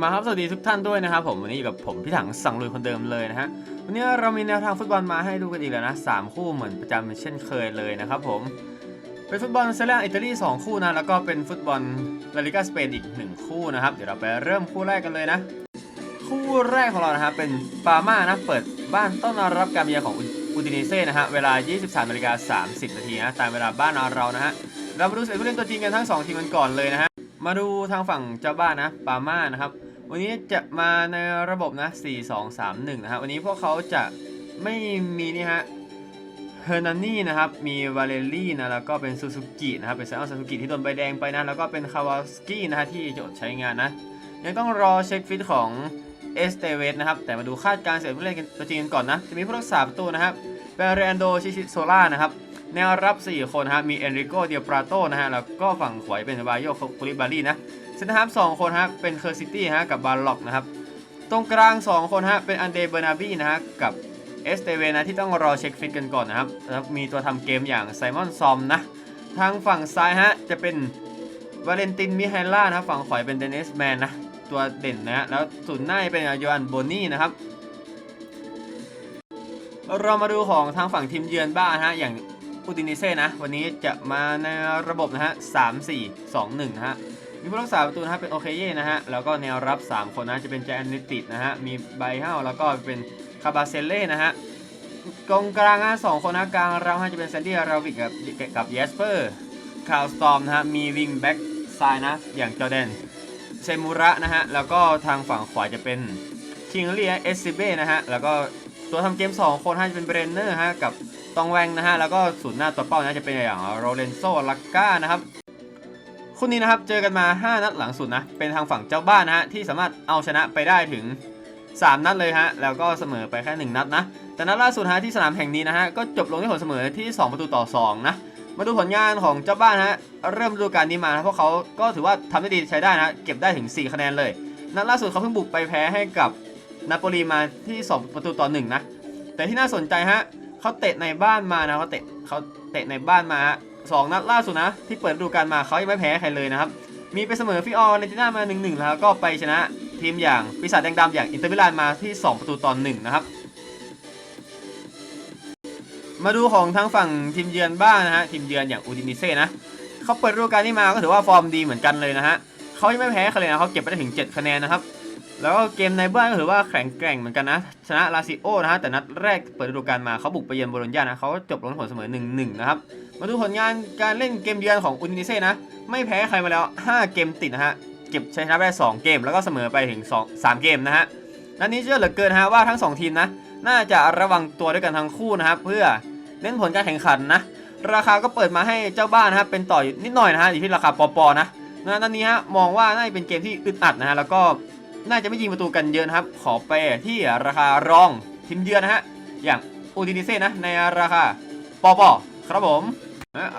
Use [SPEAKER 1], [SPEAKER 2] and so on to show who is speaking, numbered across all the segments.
[SPEAKER 1] มาครับสวัสดีทุกท่านด้วยนะครับผมวันนี้อยู่กับผมพี่ถังสั่งลุยคนเดิมเลยนะฮะวันนี้เรามีแนวทางฟุตบอลมาให้ดูกันอีกแล้วนะสามคู่เหมือนประจำเช่นเคยเลยนะครับผมเป็นฟุตบอลเซเรียอิตาลี2คู่นะแล้วก็เป็นฟุตบอลลาลิกาสเปนอีก 1 คู่นะครับเดี๋ยวเราไปเริ่มคู่แรกกันเลยนะ คู่แรกของเรานะฮะเป็นปาม่านะเปิดบ้านต้อนรับการเยือนของอูดิเนเซ่นะฮะเวลา 23นาฬิกา30นาทีนะตามเวลาบ้านเรานะฮะเรามาดูเสร็จผู้เล่นตัวจริงกันทั้งสองทีมกันก่อนเลยนะฮะมาดูทางฝั่งเจ้าบ้านนะปาม่านะครับ วันนี้จะมาในระบบนะ 4 2 3 1 นะฮะ วันนี้พวกเขาจะไม่มีนี่ฮะ เฮอร์นันนี่นะครับ มีวาเลลี่นะ แล้วก็เป็นซูซูกินะครับ เป็นไซออนซูซูกิที่โดนใบแดงไปนะ แล้วก็เป็นคาวาสกี้นะฮะที่จะอดใช้งานนะ ยังต้องรอเช็คฟิตของเอสเตเวสนะครับ แต่มาดูคาดการณ์เสร็จผู้เล่นกันตัวจริงกันก่อนนะ จะมีผู้รักษาประตูนะครับเปเรนโดชิชิโซล่านะครับ แนวรับ 4 คนฮะ มีเอนริโกเดียปราโตนะฮะ แล้วก็ฝั่งขวาเป็นบาโยคุริบารีนะ นเตอร์ฮาร์ฟ2คนฮะเป็นเคอร์ซิตี้ฮะกับบาล็อกนะครับตรงกลาง 2 คนฮะเป็นอันเดเบอร์นาบีนะฮะกับเอสเตเวนะที่ต้องรอเช็คฟิตกันก่อนนะครับแล้วมีตัวทำเกมอย่างไซมอนซอมนะทางฝั่งซ้ายฮะจะเป็นวาเลนตินมิไฮล่านะฝั่งขวาเป็นเดนิสแมนนะตัวเด่นนะแล้วศูนย์หน้าเป็นยอันโบนี่นะครับเรามาดูของทางฝั่งทีมเยือนบ้างฮะอย่างอูตินิเซ่นะวันนี้จะมาในระบบนะฮะ3 4 2 1นะฮะ มีผู้รักษาประตูนะฮะเป็นโอเคเย่นะฮะแล้วก็แนวรับ 3 คนนะจะเป็นแจนนิติดนะฮะมีไบเฮาแล้วก็เป็นคาบาเซเล่นะฮะกองกลางนะสองคนนะกลางเราฮะจะเป็นแซนดี้ราวิกกับกับเยสเปอร์คาวสตอมนะฮะมีวิงแบ็กซ้ายนะอย่างจอแดนเซมูระนะฮะแล้วก็ทางฝั่งขวาจะเป็นคิงเลียเอสซิเบ้นะฮะแล้วก็ตัวทำเกม 2 คนฮะจะเป็นเบรนเนอร์ฮะกับตองแวงนะฮะแล้วก็ศูนย์หน้าตัวเป้านะจะเป็นอย่างโรเลนโซลักก้านะครับ คู่นี้นะครับเจอกันมา 5 นัดหลังสุดนะ เป็นทางฝั่งเจ้าบ้านนะฮะที่สามารถเอาชนะไปได้ถึง 3 นัดเลยฮะแล้วก็เสมอไปแค่ 1 นัดนะ แต่นัดล่าสุดฮะที่สนามแห่งนี้นะฮะก็จบลงด้วยผลเสมอที่ 2 ประตูต่อ 2 นะมาดูผลงานของเจ้าบ้านฮะเริ่มฤดูกาลนี้มานะพวกเขาก็ถือว่าทำได้ดีใช้ได้นะเก็บได้ถึง 4 คะแนนเลย นัดล่าสุดเขาเพิ่งบุกไปแพ้ให้กับนาโปลีมาที่ 2 ประตูต่อ 1 นะ แต่ที่น่าสนใจฮะเขาเตะในบ้านมานะเขาเตะเขาเตะในบ้านมา ฮะสองนัดล่าสุดนะ ที่เปิดฤดูกาลมาเขายังไม่แพ้ใครเลยนะครับ มีไปเสมอฟิออร์เนติน่ามา 1-1 แล้วก็ไปชนะทีมอย่างปีศาจแดงดำอย่างอินเตอร์มิลานมาที่ 2 ประตูต่อ1นะครับ มาดูของทางฝั่งทีมเยือนบ้างนะฮะทีมเยือนอย่างอูดินิเซ่นะเขาเปิดฤดูกาลนี้มาก็ถือว่าฟอร์มดีเหมือนกันเลยนะฮะเขายังไม่แพ้ใครเลยนะเขาเก็บไปได้ถึง 7 คะแนนนะครับแล้วก็เกมในบ้านก็ถือว่าแข็งแกร่งเหมือนกันนะ ชนะลาซิโอนะฮะแต่นัดแรกเปิดฤดูกาลมาเขาบุกไปเยือนโบโลญญานะเขาจบลงผลเสมอ 1-1 นะครับ มาดูผลงานการเล่นเกมเยือนของอูดินิเซ่นะ ไม่แพ้ใครมาแล้ว 5 เกมติดนะฮะ เก็บชัยชนะไปได้2เกม แล้วก็เสมอไปถึง 2 3 เกมนะฮะนัดนี้เชื่อเหลือเกินฮะว่าทั้ง 2 ทีมนะ น่าจะระวังตัวด้วยกันทั้งคู่นะครับเพื่อเน้นผลการแข่งขันนะ ราคาก็เปิดมาให้เจ้าบ้านนะครับเป็นต่ออยู่นิดหน่อยนะฮะอยู่ที่ราคาปอปอนะนะนัดนี้ฮะมองว่าน่าจะเป็นเกมที่อึดอัดนะฮะแล้วก็น่าจะไม่ยิงประตูกันเยอะนะครับ ขอไปที่ราคารองทีมเยือนนะฮะอย่างอูดินิเซ่นะในราคาปอปอครับผม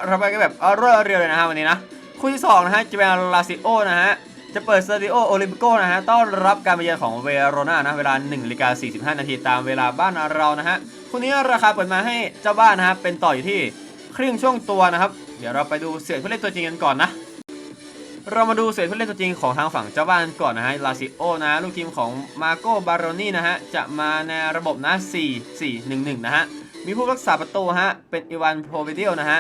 [SPEAKER 1] เราไปกันแบบเอาเรื่อยๆเลยนะฮะวันนี้นะคู่ที่2นะฮะจะเป็นลาซิโอนะฮะจะเปิดสตาดิโอโอลิมปิโกนะฮะต้อนรับการมาเยือนของเวโรนานะเวลา1นาฬิกา45 นาทีตามเวลาบ้านเรานะฮะคู่นี้ราคาเปิดมาให้เจ้าบ้านนะฮะเป็นต่ออยู่ที่ครึ่งช่วงตัวนะครับ เดี๋ยวเราไปดูเสียงผู้เล่นตัวจริงกันก่อนนะ เรามาดูเสียงผู้เล่นตัวจริงของทางฝั่งเจ้าบ้านก่อนนะฮะลาซิโอนะลูกทีมของมาโกบาร o นี่นะฮะจะมาในระบบนะ4 4 1 1 นะฮะ มีผู้รักษาประตูฮะ เป็นอีวานโพเวเดียลนะฮะ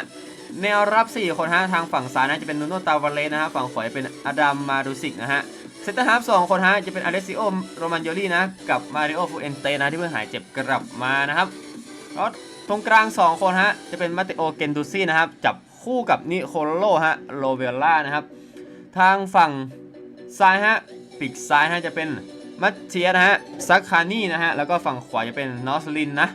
[SPEAKER 1] แนวรับ 4 คนฮะ ทางฝั่งซ้ายนะจะเป็นนูโนตาวาเลสนะฮะ ฝั่งขวาจะเป็นอดัมมาดูสิกนะฮะ เซนเตอร์ฮาร์ฟ2คนฮะ จะเป็นอเลซิโอโรมันโยลี่นะ กับมาริโอฟูเอนเตนะที่เพิ่งหายเจ็บกลับมานะครับแล้วตรงกลาง 2 คนฮะ จะเป็นมาเตโอเกนดูซี่นะครับ จับคู่กับนิโคลโลฮะ โลเวลล่านะครับ ทางฝั่งซ้ายฮะ ปีกซ้ายฮะจะเป็นมัตเทียนะฮะซักคานี่นะฮะ แล้วก็ฝั่งขวาจะเป็นนอสลินนะ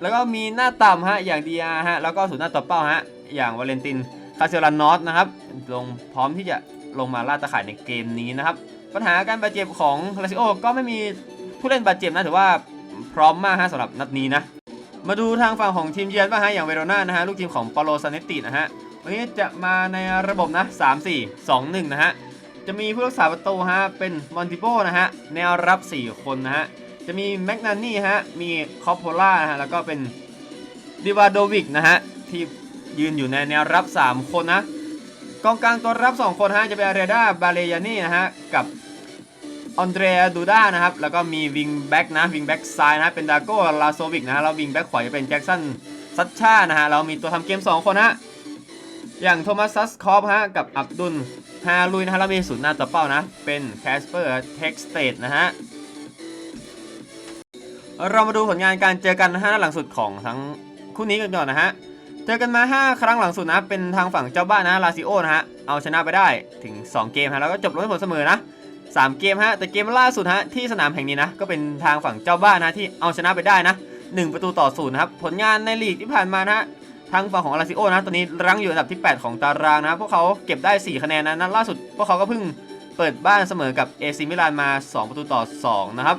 [SPEAKER 1] แล้วก็มีหน้าต่ำฮะอย่างดีอาฮะแล้วก็ศูนย์หน้าตัวเป้าฮะอย่างวาเลนตินคาเซลานอสนะครับลงพร้อมที่จะลงมาล่าตะข่ายในเกมนี้นะครับปัญหาการบาดเจ็บของลาซิโอก็ไม่มีผู้เล่นบาดเจ็บนะถือว่าพร้อมมากฮะสำหรับนัดนี้นะมาดูทางฝั่งของทีมเยือนบ้างฮะอย่างเวโรนานะฮะลูกทีมของปาโลซานเนตตินะฮะวันนี้จะมาในระบบนะ 3 4 2 1 นะฮะจะมีผู้รักษาประตูฮะเป็นมอนติโบนะฮะแนวรับ 4 คนนะฮะ จะมีแมกนานี่ฮะ มีคอปโพล่าฮะ แล้วก็เป็นดิวาโดวิกนะฮะ ที่ยืนอยู่ในแนวรับ 3 คนนะ กองกลางตัวรับ 2 คนฮะ จะเป็นอาเรดาบาเลยานี่นะฮะ กับออนเดรียดูด้านะครับ แล้วก็มีวิงแบ็กนะ วิงแบ็กซ้ายนะ เป็นดาโก้ลาโซวิกนะฮะ แล้ววิงแบ็กขวาจะเป็นแจ็คสันซัชชานะฮะ เรามีตัวทำเกม 2 คนฮะ อย่างโทมัสซัสคอฟฮะ กับอับดุลฮาลุยนะฮะ แล้วมีศูนย์หน้าตัวเป้านะ เป็นแคสเปอร์เท็กสเตดนะฮะ เรามาดูผลงานการเจอกันนะฮะหลังสุดของทั้งคู่นี้กันก่อนนะฮะ เจอกันมา 5 ครั้งหลังสุดนะ เป็นทางฝั่งเจ้าบ้านนะลาซิโอนะฮะ เอาชนะไปได้ถึง 2 เกมฮะ แล้วก็จบลงด้วยผลเสมอนะ 3 เกมฮะ แต่เกมล่าสุดฮะที่สนามแห่งนี้นะ ก็เป็นทางฝั่งเจ้าบ้านนะที่เอาชนะไปได้นะ 1 ประตูต่อศูนย์นะครับ ผลงานในลีกที่ผ่านมานะฮะทางฝั่งของลาซิโอนะตอนนี้รั้งอยู่อันดับที่ 8 ของตารางนะ พวกเขาเก็บได้ 4 คะแนนนะ นัดล่าสุดพวกเขาก็เพิ่งเปิดบ้านเสมอกับเอซิมิลานมา 2 ประตูต่อ 2 นะครับ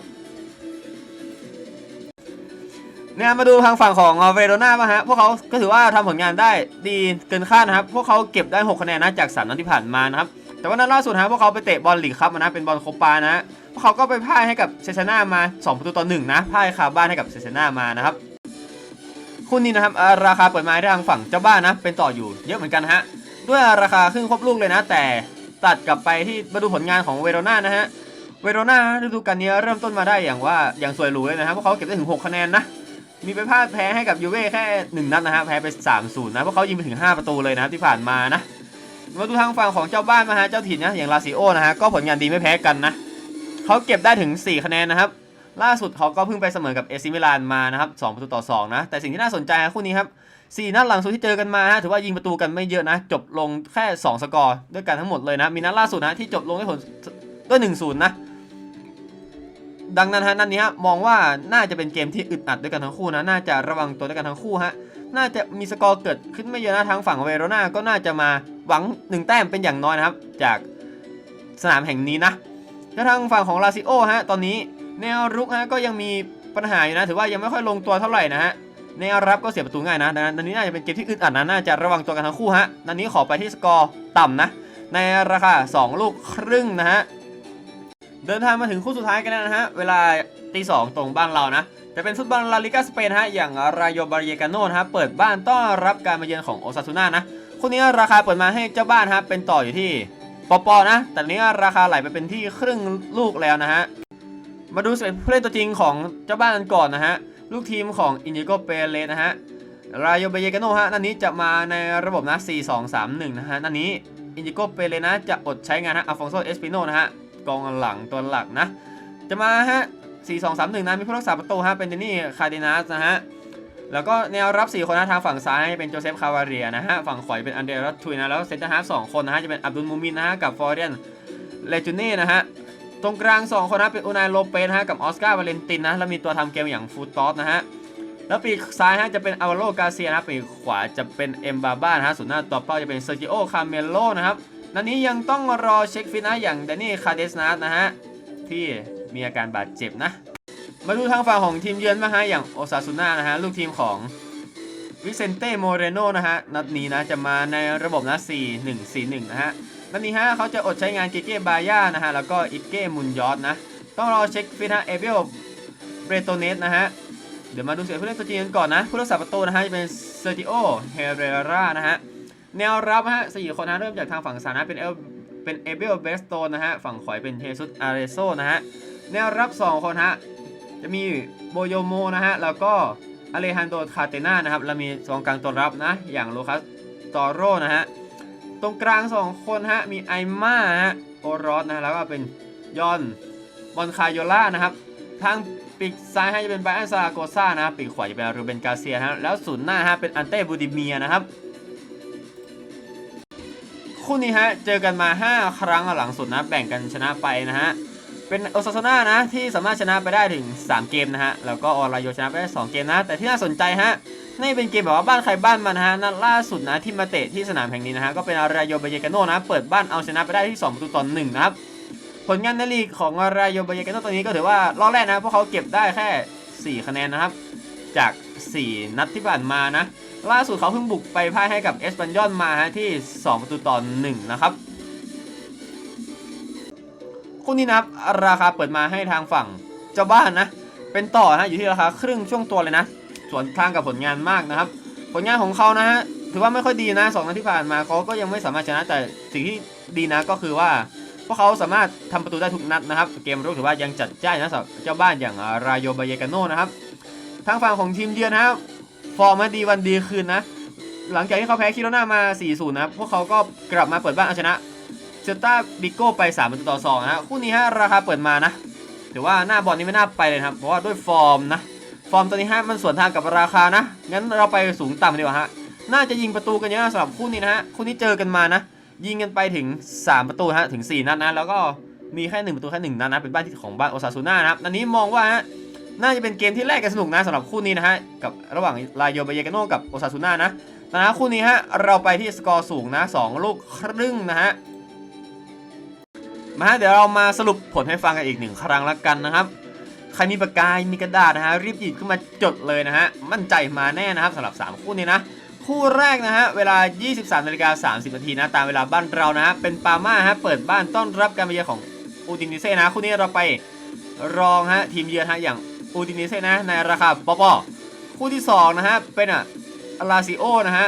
[SPEAKER 1] เนี่ยมาดูทางฝั่งของเวโรนาบ้างฮะพวกเขาก็ถือว่าทำผลงานได้ดีเกินคาดนะครับ พวกเขาเก็บได้ 6 คะแนนนะจาก 3นัดที่ผ่านมานะครับแต่ว่านัดล่าสุดฮะพวกเขาไปเตะบอลลีกครับนะเป็นบอลโคปานะพวกเขาก็ไปพ่ายให้กับเซชนามา2ประตูต่อ1นะพ่ายคาบ้านให้กับเซชนามานะครับคู่นี้นะครับอ่าราคาเปิดมาทางฝั่งเจ้าบ้านนะ เป็นต่ออยู่เยอะเหมือนกันฮะด้วยราคาครึ่งครบลูกเลยนะ แต่ตัดกลับไปที่มาดูผลงานของเวโรนานะฮะเวโรนาฤดูกาลนี้เริ่มต้นมาได้อย่างว่าอย่างสวยหรูเลยนะครับพวกเขาเก็บได้ถึง 6 คะแนนนะ มีไปพลาดแพ้ให้กับยูเว่แค่1นัดนะฮะแพ้ไป3-0นะเพราะเขายิงไปถึง 5 ประตูเลยนะครับที่ผ่านมานะมาดูทางฝั่งของเจ้าบ้านมาฮะเจ้าถิ่นนะอย่างลาซิโอนะฮะก็ผลงานดีไม่แพ้กันนะเขาเก็บได้ถึง 4 คะแนนนะครับล่าสุดเขาก็เพิ่งไปเสมอกับเอซิมิลานมานะครับ2ประตูต่อ2นะแต่สิ่งที่น่าสนใจฮะคู่นี้ครับ4นัดหลังสุดที่เจอกันมาฮะถือว่ายิงประตูกันไม่เยอะนะ จบลงแค่ 2 สกอร์ด้วยกันทั้งหมดเลยนะมีนัดล่าสุดนะที่จบลงด้วยผลด้วย1-0นะ ดังนั้นฮะนัดนี้ฮะมองว่าน่าจะเป็นเกมที่อึดอัดด้วยกันทั้งคู่นะน่าจะระวังตัวด้วยกันทั้งคู่ฮะน่าจะมีสกอร์เกิดขึ้นไม่เยอะนะทางฝั่งเวโรนาก็น่าจะมาหวังหนึ่งแต้มเป็นอย่างน้อยนะครับ จากสนามแห่งนี้นะแล้วทางฝั่งของลาซิโอฮะตอนนี้แนวรุกฮะก็ยังมีปัญหาอยู่นะ ถือว่ายังไม่ค่อยลงตัวเท่าไหร่นะฮะแนวรับก็เสียประตูง่ายนะดังนั้นนันนี้น่าจะเป็นเกมที่อึดอัดนะน่าจะระวังตัวกันทั้งคู่ฮะนันนี้ขอไปที่สกอร์ต่ำนะในราคา 2 ลูกครึ่งนะฮะ เดินทางมาถึงคู่สุดท้ายกันแล้วนะฮะ เวลาตีสองตรงบ้านเรานะ จะเป็นฟุตบอลลาลิกาสเปนฮะ อย่างรายโยบาริเกาโนนะฮะ เปิดบ้านต้อนรับการมาเยือนของโอซาซูน่านะ คู่นี้ราคาเปิดมาให้เจ้าบ้านฮะ เป็นต่ออยู่ที่ปอปอนะ แต่นี้ราคาไหลไปเป็นที่ครึ่งลูกแล้วนะฮะ มาดูสเปนผู้เล่นตัวจริงของเจ้าบ้านกันก่อนนะฮะ ลูกทีมของอินดิโกเปเรสนะฮะ รายโยบาริเกาโนฮะ นัดนี้จะมาในระบบนะ 4-2-3-1 นะฮะ นัดนี้อินดิโกเปเรสนะจะอดใช้งานฮะอัลฟองโซเอสปิโนนะฮะ กองหลังตัวหลักนะ จะมาฮะ4 2 3 1นะมีผู้รักษาประตูฮะเป็นเดนนี่คาร์ดินัสนะฮะแล้วก็แนวรับ 4 คนนะทางฝั่งซ้ายเป็นโจเซฟคาวาเรียนะฮะฝั่งขวาเป็นอันเดรรัตทุยนะแล้วเซนเตอร์ฮาร์ฟ2คนนะฮะจะเป็นอับดุลมูมินนะฮะกับฟอร์เรียนเลจูเน่นะฮะตรงกลาง 2 คนนะเป็นอูนายโลเปสนะฮะกับออสการ์วาเลนตินนะแล้วมีตัวทำเกมอย่างฟูตอสนะฮะแล้วปีกซ้ายฮะจะเป็นอาวาโลกาเซียนะปีกขวาจะเป็นเอ็มบาบ้านะฮะส่วนหน้าตัวเป้าจะเป็นเซอร์จิโอคาเมโลนะครับ นัดนี้ยังต้องรอเช็คฟิตนะอย่างแดนนี่คาเดสนาสนะฮะ ที่มีอาการบาดเจ็บนะ มาดูทางฝั่งของทีมเยือนมาฮะอย่างโอซาซูน่านะฮะ ลูกทีมของวิเซนเต้โมเรโนนะฮะ นัดนี้นะจะมาในระบบนะ 4-1-4-1 นะฮะ นัดนี้ฮะเขาจะอดใช้งานเกเก้บาย่านะฮะ แล้วก็อิเก้มุนยอสนะ ต้องรอเช็คฟิตฮะเอเบลเบรโตเนสนะฮะเดี๋ยวมาดูเสียผู้เล่นตัวจริงกันก่อนนะ ผู้รักษาประตูนะฮะจะเป็นเซอร์ติโอ เฮเรรานะฮะ แนวรับฮะสี่คนนะเริ่มจากทางฝั่งซ้านะเป็นเอลเป็นเอเบลเบสโตนนะฮะ ฝั่งขวาเป็นเฮซุสอาร์เรโซนะฮะ แนวรับ 2 คนฮะ จะมีโบโยโมนะฮะ แล้วก็อเลฮันโดคาเตนานะครับ แล้วมีกองกลางตัวรับนะ อย่างโลคัสตอโรนะฮะ ตรงกลาง 2 คนฮะ มีไอมาฮะ โอรอสนะฮะแล้วก็เป็นยอนบอนคาโยล่านะครับ ทางปีกซ้ายให้จะเป็นไบอันซาโกซ่านะปีกขวาจะเป็นรูเบนกาเซียนะฮะแล้วศูนย์หน้าฮะเป็นอันเต้บูดิเมียนะครับ คู่นี้ฮะ เจอกันมา 5 ครั้งหลังสุดนะ แบ่งกันชนะไปนะฮะ เป็นโอซาโซนานะ ที่สามารถชนะไปได้ถึง 3 เกมนะฮะ แล้วก็ออรายโยชนะไปได้ 2 เกมนะ แต่ที่น่าสนใจฮะนี่เป็นเกมแบบว่าบ้านใครบ้านมันะฮะนัดล่าสุดนะที่มาเตะที่สนามแห่งนี้นะฮะ ก็เป็นอารายโยเบเยกาโนนะ เปิดบ้านเอาชนะไปได้ที่ 2 ประตูต่อ1นะครับ ผลงานในลีกของอารายโยเบเยกาโนตอนนี้ก็ถือว่ารอบแรกนะ เพราะเขาเก็บได้แค่ 4 คะแนนนะครับ จาก 4 นัดที่ผ่านมานะ ล่าสุดเขาเพิ่งบุกไปพ่ายให้กับเอสปันยอนมาฮะที่2ประตูต่อ1นะครับคู่นี้นะครับราคาเปิดมาให้ทางฝั่งเจ้าบ้านนะ เป็นต่อนะอยู่ที่ราคาครึ่งช่วงตัวเลยนะส่วนทางกับผลงานมากนะครับ ผลงานของเขานะฮะถือว่าไม่ค่อยดีนะสองนัดที่ผ่านมาเขาก็ยังไม่สามารถชนะแต่สิ่งที่ดีนะก็คือว่าพวกเขาสามารถทำประตูได้ทุกนัดนะครับ เกมรุกถือว่ายังจัดจ้านนะสำหรับเจ้าบ้านอย่างรายโยบายกาโนนะครับทางฝั่งของทีมเยือนนะครับ ฟอร์มดีวันดีคืนนะ หลังจากที่เขาแพ้คิโรนามา 4-0 นะ พวกเขาก็กลับมาเปิดบ้านเอาชนะเซลตาบิโก้ไป3ประตูต่อ2นะ คู่นี้ฮะราคาเปิดมานะ ถือว่าหน้าบอลนี้ไม่น่าไปเลยครับ เพราะว่าด้วยฟอร์มนะ ฟอร์มตัวนี้ฮะมันสวนทางกับราคานะ งั้นเราไปสูงต่ำดีกว่าฮะ น่าจะยิงประตูกันเยอะสำหรับคู่นี้นะฮะ คู่นี้เจอกันมานะ ยิงกันไปถึง 3 ประตูฮะ ถึง 4 นัดนะ แล้วก็มีแค่ 1 ประตูแค่ 1 นัดนะ เป็นบ้านที่ของบ้านโอซาซูน่านะครับ อันนี้มองว่าฮะ น่าจะเป็นเกมที่แรกกันสนุกนะสำหรับคู่นี้นะฮะกับระหว่างลายโยบายกาโนกับโอซาซูน่านะนะฮะคู่นี้ฮะเราไปที่สกอร์สูงนะ2ลูกครึ่งนะฮะมาฮะเดี๋ยวเรามาสรุปผลให้ฟังกันอีกหนึ่งครั้งละกันนะครับใครมีปากกา มีกระดาษนะฮะรีบหยิบขึ้นมาจดเลยนะฮะมั่นใจมาแน่นะครับสำหรับ 3 คู่นี้นะคู่แรกนะฮะเวลา 23นาฬิกา30นาทีนะตามเวลาบ้านเรานะฮะเป็นปาม่าฮะเปิดบ้านต้อนรับการมาเยือนของอูดินิเซ่นะคู่นี้เราไปรองฮะทีมเยือนฮะอย่าง อูดินิเซ่นะในราคาปอปอคู่ที่ 2 นะฮะ เป็นอะลาซิโอนะฮะ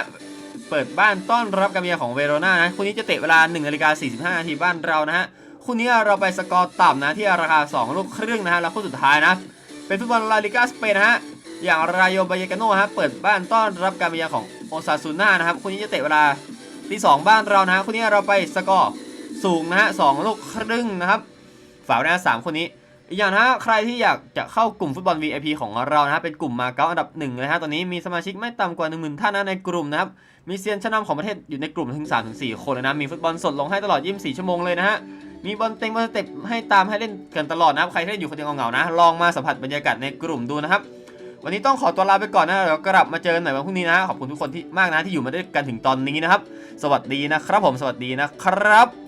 [SPEAKER 1] เปิดบ้านต้อนรับการมาเยือนของเวโรนานะคู่นี้จะเตะเวลา1นาฬิกา45นาทีบ้านเรานะฮะคู่นี้เราไปสกอร์ต่ำนะที่ราคา 2 ลูกครึ่งนะฮะแล้วคู่สุดท้ายนะ เป็นฟุตบอลลาลิกาสเปนนะฮะอย่างรายโยบายกาโนฮะเปิดบ้านต้อนรับการมาเยือนของโอซาซูน่านะครับคู่นี้จะเตะเวลาที่ 2 บ้านเรานะฮะคู่นี้เราไปสกอร์สูงนะฮะสองลูกครึ่งนะครับฝากไว้นะสามคนนี้ อีกอย่างนะฮะใครที่อยากจะเข้ากลุ่มฟุตบอล VIP ของเรานะฮะเป็นกลุ่มมาเก๊าอันดับหนึ่งเลยฮะตอนนี้มีสมาชิกไม่ต่ำกว่า1 0,000ท่านนะในกลุ่มนะครับมีเซียนชั้นนำของประเทศอยู่ในกลุ่มถึง3ถึง4คนเลยนะมีฟุตบอลสดลงให้ตลอด 24 ชั่วโมงเลยนะฮะมีบอลเต็งบอลสเต็ปให้ตามให้เล่นกันตลอดนะครับใครที่เล่นอยู่คนเดียวเหงาๆนะ ลองมาสัมผัสบรรยากาศในกลุ่มดูนะครับวันนี้ต้องขอตัวลาไปก่อนนะเดี๋ยวกลับมาเจอกันใหม่วันพรุ่งนี้นะขอบคุณทุกคนที่มากนะที่อยู่มาด้วยกันถึงตอนนี้นะครับ สวัสดีนะครับผมสวัสดีนะครับ